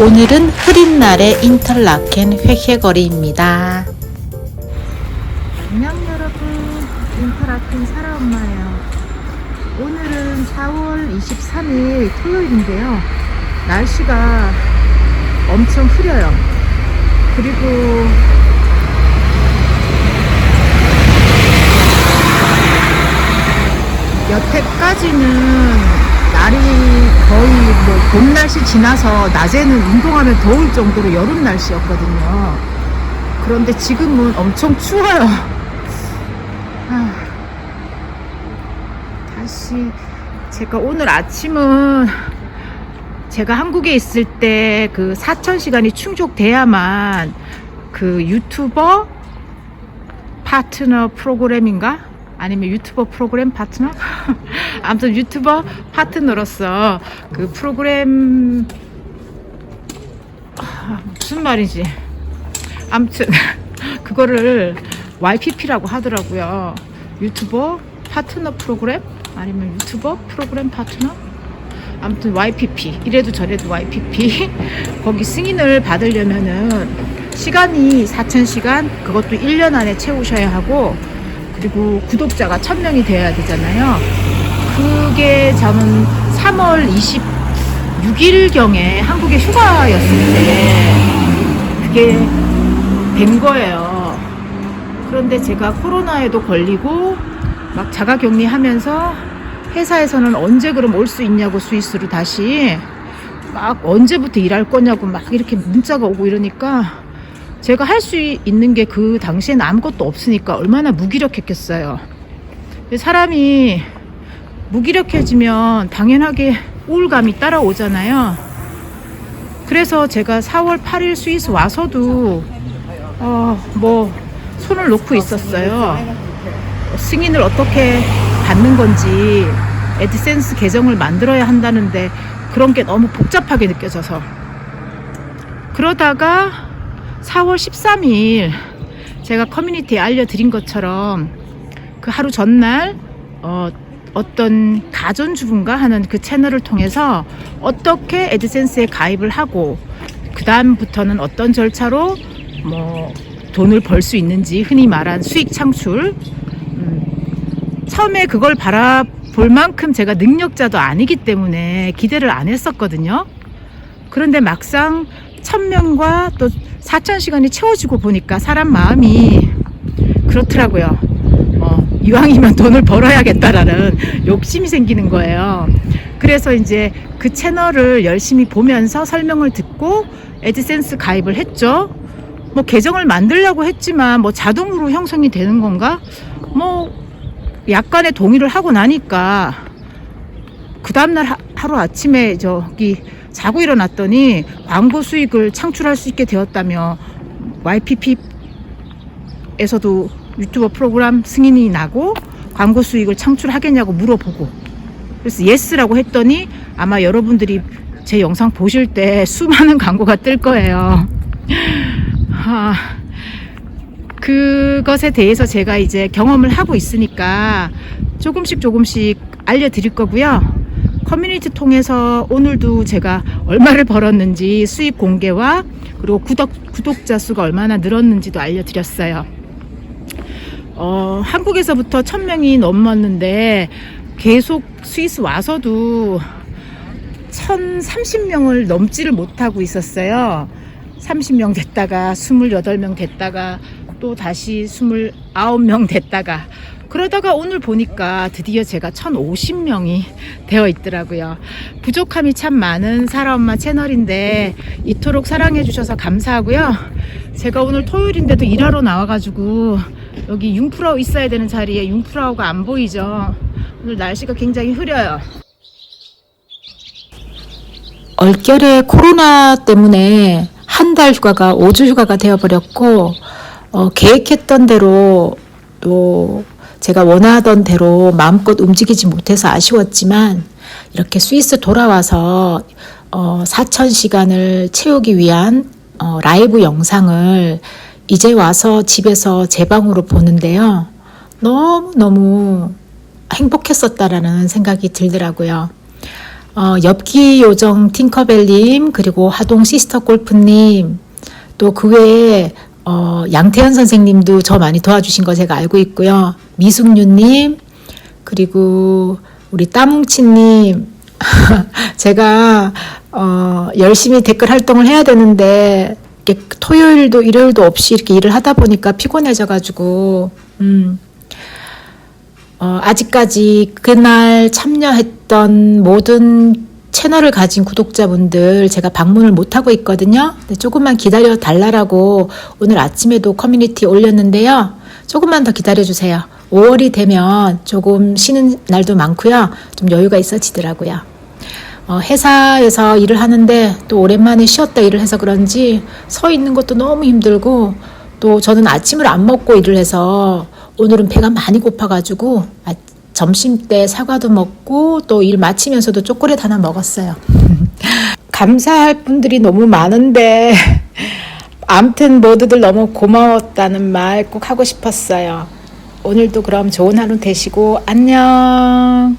오늘은 흐린 날의 인터라켄 회회거리입니다. 안녕 여러분, 인터라켄 사라엄마예요. 오늘은 4월 23일 토요일인데요. 날씨가 엄청 흐려요. 그리고 여태까지는 날이 거의 뭐 봄 날씨 지나서 낮에는 운동하면 더울 정도로 여름 날씨였거든요. 그런데 지금은 엄청 추워요. 아, 다시 제가 오늘 아침은 제가 한국에 있을 때 그 4,000시간이 충족돼야만 그 유튜버 파트너 프로그램인가? 아니면 유튜버 프로그램 파트너? 아무튼 유튜버 파트너로서 그 프로그램 아, 무슨 말이지? 아무튼 그거를 YPP라고 하더라고요. 유튜버 파트너 프로그램 아니면 유튜버 프로그램 파트너? 아무튼 YPP 이래도 저래도 YPP 거기 승인을 받으려면은 시간이 4,000시간 그것도 1년 안에 채우셔야 하고 그리고 구독자가 1000명이 되어야 되잖아요. 그게 저는 3월 26일경에 한국에 휴가였을 때 그게 된 거예요. 그런데 제가 코로나에도 걸리고 막 자가 격리 하면서 회사에서는 언제 그럼 올 수 있냐고 스위스로 다시 막 언제부터 일할 거냐고 막 이렇게 문자가 오고 이러니까 제가 할 수 있는 게 그 당시에는 아무것도 없으니까 얼마나 무기력했겠어요. 사람이 무기력해지면 당연하게 우울감이 따라오잖아요. 그래서 제가 4월 8일 스위스 와서도 어, 뭐 손을 놓고 있었어요. 승인을 어떻게 받는 건지 에드센스 계정을 만들어야 한다는데 그런 게 너무 복잡하게 느껴져서 그러다가 4월 13일 제가 커뮤니티에 알려드린 것처럼 그 하루 전날 어, 어떤 가전주부인가 하는 그 채널을 통해서 어떻게 에드센스에 가입을 하고 그 다음부터는 어떤 절차로 뭐 돈을 벌 수 있는지 흔히 말한 수익 창출 음, 처음에 그걸 바라볼 만큼 제가 능력자도 아니기 때문에 기대를 안 했었거든요. 그런데 막상 천명과 또 4,000시간이 채워지고 보니까 사람 마음이 그렇더라고요. 어, 이왕이면 돈을 벌어야겠다라는 욕심이 생기는 거예요. 그래서 이제 그 채널을 열심히 보면서 설명을 듣고 에드센스 가입을 했죠. 뭐 계정을 만들려고 했지만 뭐 자동으로 형성이 되는 건가? 뭐 약간의 동의를 하고 나니까 그 다음날 하- 하루 아침에 저기 자고 일어났더니 광고 수익을 창출할 수 있게 되었다며 YPP에서도 유튜버 프로그램 승인이 나고 광고 수익을 창출하겠냐고 물어보고 그래서 예스라고 했더니 아마 여러분들이 제 영상 보실 때 수많은 광고가 뜰 거예요. 아, 그것에 대해서 제가 이제 경험을 하고 있으니까 조금씩 조금씩 알려드릴 거고요. 커뮤니티 통해서 오늘도 제가 얼마를 벌었는지 수입 공개와 그리고 구독, 구독자 수가 얼마나 늘었는지도 알려드렸어요. 어, 한국에서부터 1000명이 넘었는데 계속 스위스 와서도 1030명을 넘지를 못하고 있었어요. 30명 됐다가 28명 됐다가 또 다시 29명 됐다가 그러다가 오늘 보니까 드디어 제가 1050명이 되어 있더라고요. 부족함이 참 많은 사라엄마 채널인데 이토록 사랑해 주셔서 감사하고요. 제가 오늘 토요일인데도 일하러 나와가지고 여기 융프라우 있어야 되는 자리에 융프라우가 안 보이죠. 오늘 날씨가 굉장히 흐려요. 얼결에 코로나 때문에 한 달 휴가가 5주 휴가가 되어버렸고, 어, 계획했던 대로 또 제가 원하던 대로 마음껏 움직이지 못해서 아쉬웠지만, 이렇게 스위스 돌아와서 어, 4,000시간을 채우기 위한 어, 라이브 영상을 이제 와서 집에서 제 방으로 보는데요. 너무너무 행복했었다라는 생각이 들더라고요. 어, 엽기 요정 팅커벨님, 그리고 하동 시스터 골프님, 또 그 외에 어, 양태현 선생님도 저 많이 도와주신 거 제가 알고 있고요. 미숙유님, 그리고 우리 따뭉치님, 제가 어, 열심히 댓글 활동을 해야 되는데 이렇게 토요일도 일요일도 없이 이렇게 일을 하다 보니까 피곤해져가지고 음, 어, 아직까지 그날 참여했던 모든 채널을 가진 구독자분들 제가 방문을 못 하고 있거든요. 조금만 기다려 달라라고 오늘 아침에도 커뮤니티 올렸는데요. 조금만 더 기다려 주세요. 5월이 되면 조금 쉬는 날도 많고요. 좀 여유가 있어지더라고요. 어, 회사에서 일을 하는데 또 오랜만에 쉬었다 일을 해서 그런지 서 있는 것도 너무 힘들고 또 저는 아침을 안 먹고 일을 해서 오늘은 배가 많이 고파가지고 아, 점심 때 사과도 먹고 또 일 마치면서도 초콜릿 하나 먹었어요. 감사할 분들이 너무 많은데 암튼 모두들 너무 고마웠다는 말 꼭 하고 싶었어요. 오늘도 그럼 좋은 하루 되시고 안녕.